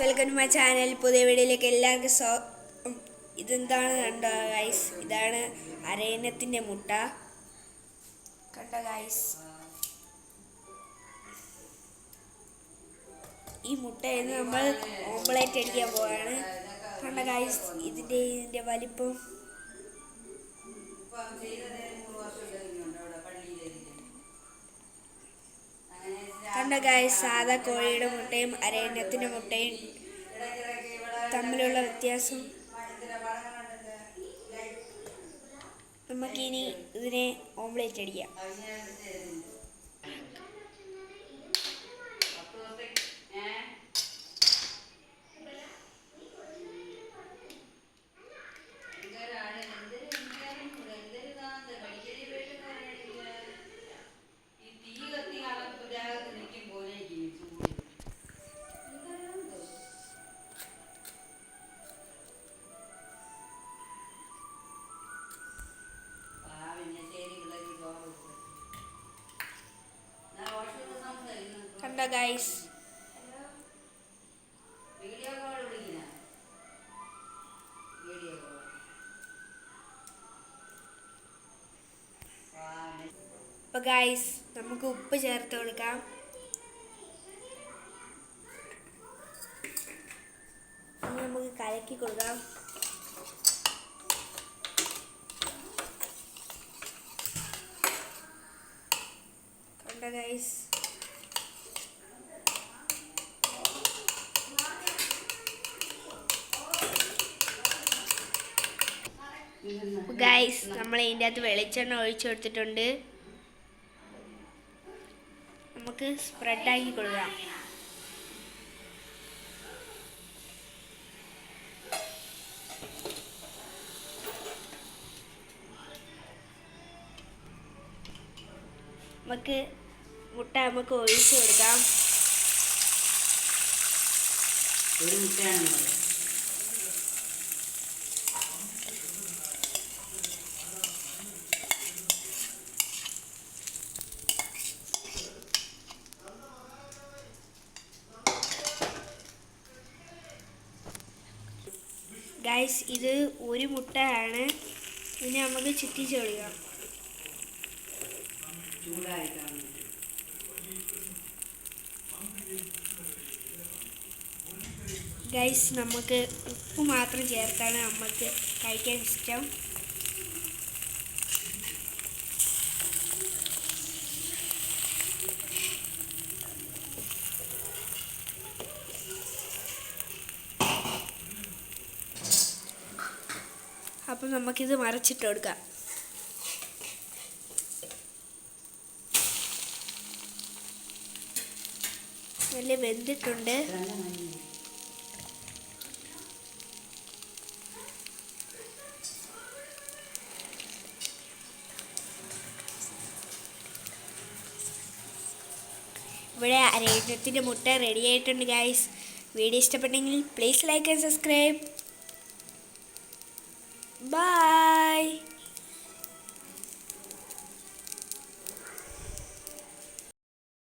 Welcome to my channel പുതിയ വീഡിയോയിലേക്ക് എല്ലാവർക്കും സോ ഇതെന്താണ് കണ്ടോ ഗൈസ് ഇതാണ് അരയനത്തിന്റെ മുട്ട. കണ്ടോ ഗൈസ് ഈ മുട്ടയെന്ന് നമ്മൾ ഓംപ്ലേറ്റ് അടിക്കാൻ പോവാണ്. കണ്ട ഗൈസ് ഇതിന്റെ ഇതിന്റെ വലിപ്പം. കണ്ട ഗൈസ് സാധാ കോഴിയുടെ മുട്ടയും അരയന്നത്തിന്റെ മുട്ടയും തമ്മിലുള്ള വ്യത്യാസം. നമുക്കിനി ഇതിനെ ഓംലേറ്റ് അടിക്കാം. കണ്ട ഗൈസ് അപ്പൊ ഗൈസ് നമുക്ക് ഉപ്പ് ചേർത്ത് കൊടുക്കാം. നമുക്ക് കലക്കി കൊടുക്കാം. കണ്ട ഗൈസ് ഗൈസ് നമ്മൾ ഇതിന്റെ അകത്ത് വെളിച്ചെണ്ണ ഒഴിച്ചു കൊടുത്തിട്ടുണ്ട്. നമുക്ക് സ്പ്രെഡാക്കി കൊടുക്കാം. നമുക്ക് മുട്ട നമുക്ക് ഒഴിച്ചു കൊടുക്കാം. ഒരു മുട്ടയാണ്? ഗൈസ് ഇത് ഒരു മുട്ടയാണ്. ഇനി നമുക്ക് ചുറ്റിച്ച് കൊടുക്കാം ഗൈസ് നമുക്ക് ഉപ്പ് മാത്രം ചേർത്താണ് നമുക്ക് കഴിക്കാൻ ഇഷ്ടം. അപ്പം നമുക്കിത് മറച്ചിട്ട് കൊടുക്കാം. നല്ല വെന്തിട്ടുണ്ട്. ഇവിടെ അരയിട്ടത്തിന്റെ മുട്ട റെഡി ആയിട്ടുണ്ട് ഗായ്സ് വീഡിയോ ഇഷ്ടപ്പെട്ടെങ്കിൽ please like and subscribe Bye.